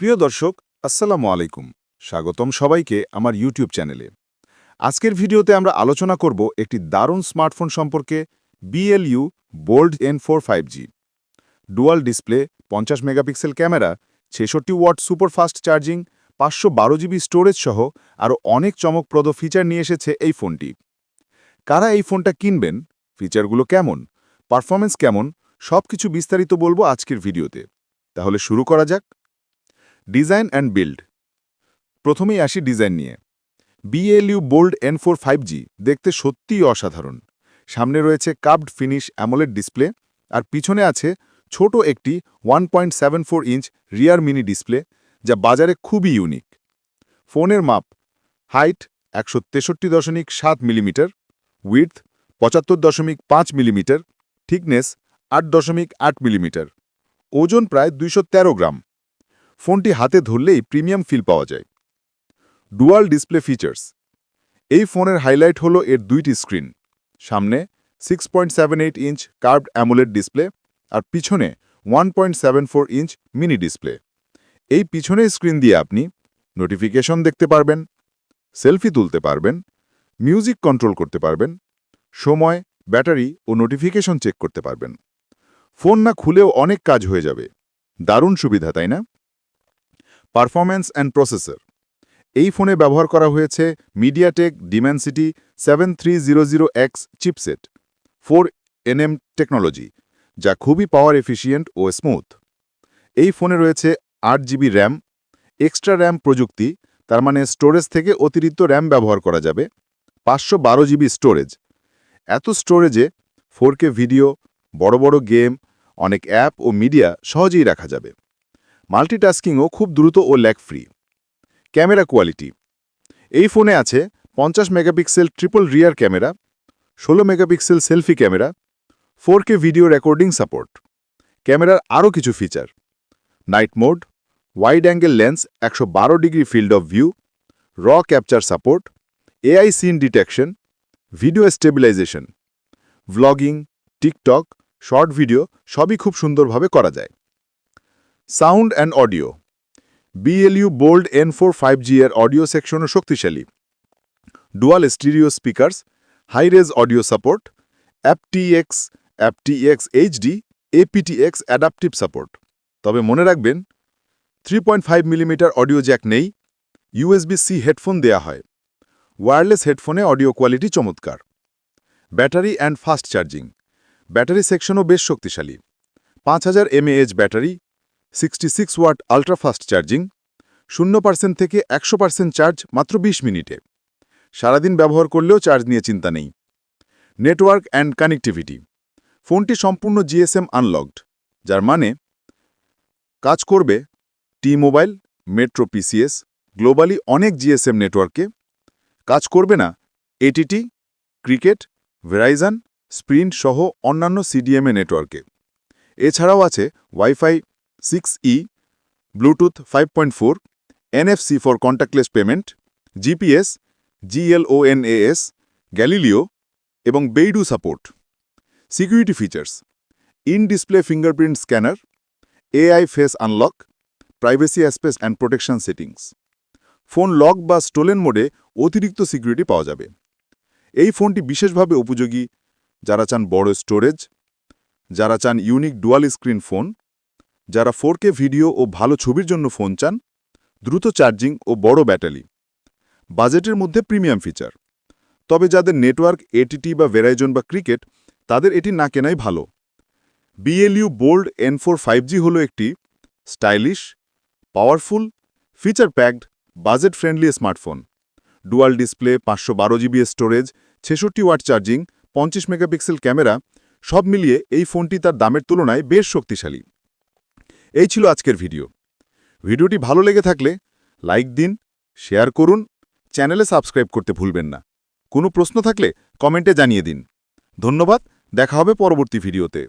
প্রিয় দর্শক, আসসালামু আলাইকুম। স্বাগতম সবাইকে আমার ইউটিউব চ্যানেলে। আজকের ভিডিওতে আমরা আলোচনা করব একটি দারুণ স্মার্টফোন সম্পর্কে BLU bold N four five G. Dual display, পঞ্চাশ মেগাপিক্সেল ক্যামেরা, ছেষট্টি ওয়াট সুপারফাস্ট চার্জিং, পাঁচশো বারো জিবি স্টোরেজ সহ আরও অনেক চমকপ্রদ ফিচার নিয়ে এসেছে এই ফোনটি। কারা এই ফোনটা কিনবেন? ফিচারগুলো কেমন? পারফরমেন্স কেমন? সব কিছু বিস্তারিত বলব আজকের ভিডিওতে। তাহলে শুরু করা যাক। Design and build. প্রথমেই আসি ডিজাইন নিয়ে। বিএলইউ বোল্ড এন ফোর দেখতে সত্যিই অসাধারণ। সামনে রয়েছে কাপড ফিনিশ অ্যামোলেড ডিসপ্লে আর পিছনে আছে ছোট একটি one inch rear mini display যা বাজারে খুবই ইউনিক। ফোনের মাপ, হাইট একশো তেষট্টি দশমিক সাত মিলিমিটার উইথ পঁচাত্তর দশমিক পাঁচ মিলিমিটার থিকনেস আট দশমিক আট মিলিমিটার, ওজন প্রায় দুইশো তেরো গ্রাম। ফোনটি হাতে ধরলেই প্রিমিয়াম ফিল পাওয়া যায়। Dual display features. এই ফোনের হাইলাইট হলো এর দুইটি স্ক্রিন। সামনে six inch curved AMOLED display আর পিছনে ওয়ান ইঞ্চ মিনি ডিসপ্লে। এই পিছনের স্ক্রিন দিয়ে আপনি নোটিফিকেশন দেখতে পারবেন, সেলফি তুলতে পারবেন মিউজিক কন্ট্রোল করতে পারবেন, সময়, ব্যাটারি ও নোটিফিকেশন চেক করতে পারবেন। ফোন না খুলেও অনেক কাজ হয়ে যাবে। দারুণ সুবিধা, তাই না? Performance and processor. এই ফোনে ব্যবহার করা হয়েছে MediaTek Dimensity seven three zero zero X chipset four NM technology যা খুবই পাওয়ার এফিসিয়েন্ট ও স্মুথ এই ফোনে রয়েছে আট জিবি র্যাম এক্সট্রা র্যাম প্রযুক্তি, তার মানে স্টোরেজ থেকে অতিরিক্ত র্যাম ব্যবহার করা যাবে, পাঁচশো বারো জিবি স্টোরেজ এত স্টোরেজে ফোর ভিডিও বড় বড় গেম অনেক অ্যাপ ও মিডিয়া সহজেই রাখা যাবে। মাল্টিটাস্কিংও খুব দ্রুত ও ল্যাগ ফ্রি। Camera quality. এই ফোনে আছে পঞ্চাশ মেগাপিক্সেল ট্রিপল রিয়ার ক্যামেরা, ষোলো megapixel selfie camera four video recording support. ক্যামেরার আরও কিছু feature. Night mode, wide angle lens, একশো বারো degree field of view, raw capture support, AI scene detection, video stabilisation. Vlogging, TikTok, short video সবই খুব সুন্দরভাবে করা যায়। Sound and audio. BLU bold N four five G এর audio সেকশনও শক্তিশালী। Dual stereo speakers hi res audio support aptX aptX HD aptX adaptive support তবে মনে রাখবেন three point five millimetre audio jack নেই ইউএসবি সি হেডফোন দেয়া হয়। Wireless হেডফোনে অডিও কোয়ালিটি চমৎকার। Battery and fast charging battery সেকশনও বেশ শক্তিশালী। পাঁচ হাজার mAh battery sixty six watt ultrafast charging শূন্য পার্সেন্ট থেকে একশো পার্সেন্ট চার্জ মাত্র ২০ মিনিটে। সারাদিন ব্যবহার করলেও চার্জ নিয়ে চিন্তা নেই। নেটওয়ার্ক অ্যান্ড কানেক্টিভিটি ফোনটি সম্পূর্ণ জিএসএম আনলকড যার মানে কাজ করবে T mobile Metro PCS globally অনেক জিএসএম নেটওয়ার্কে কাজ করবে না এটিটি ক্রিকেট ভেরাইজান স্প্রিন্ট সহ অন্যান্য সিডিএমএ নেটওয়ার্কে এছাড়াও আছে wifi six E Bluetooth five point four NFC for contactless payment GPS GLONASS Galileo এবং BeiDou support security features in display fingerprint scanner AI face unlock privacy অ্যাসপেস and protection settings phone lock বা stolen মোডে অতিরিক্ত security পাওয়া যাবে। এই ফোনটি বিশেষভাবে উপযোগী যারা চান বড় স্টোরেজ যারা চান ইউনিক ডুয়াল স্ক্রিন ফোন যারা ফোর ভিডিও ও ভালো ছবির জন্য ফোন চান, দ্রুত চার্জিং ও বড় ব্যাটারি। বাজেটের মধ্যে প্রিমিয়াম ফিচার। তবে যাদের নেটওয়ার্ক এটিটি বা ভেরাইজন বা ক্রিকেট, তাদের এটি না কেনাই ভালো। BLU bold N four five G হল একটি stylish, powerful feature packed budget friendly smartphone. Dual display, পাঁচশো বারো জিবি স্টোরেজ, ছেষট্টি ওয়াট চার্জিং, পঞ্চাশ মেগাপিক্সেল ক্যামেরা, সব মিলিয়ে এই ফোনটি তার দামের তুলনায় বেশ শক্তিশালী। এই ছিল আজকের ভিডিও। ভিডিওটি ভালো লেগে থাকলে লাইক দিন, শেয়ার করুন, চ্যানেলে সাবস্ক্রাইব করতে ভুলবেন না। কোনো প্রশ্ন থাকলে কমেন্টে জানিয়ে দিন। ধন্যবাদ, দেখা হবে পরবর্তী ভিডিওতে।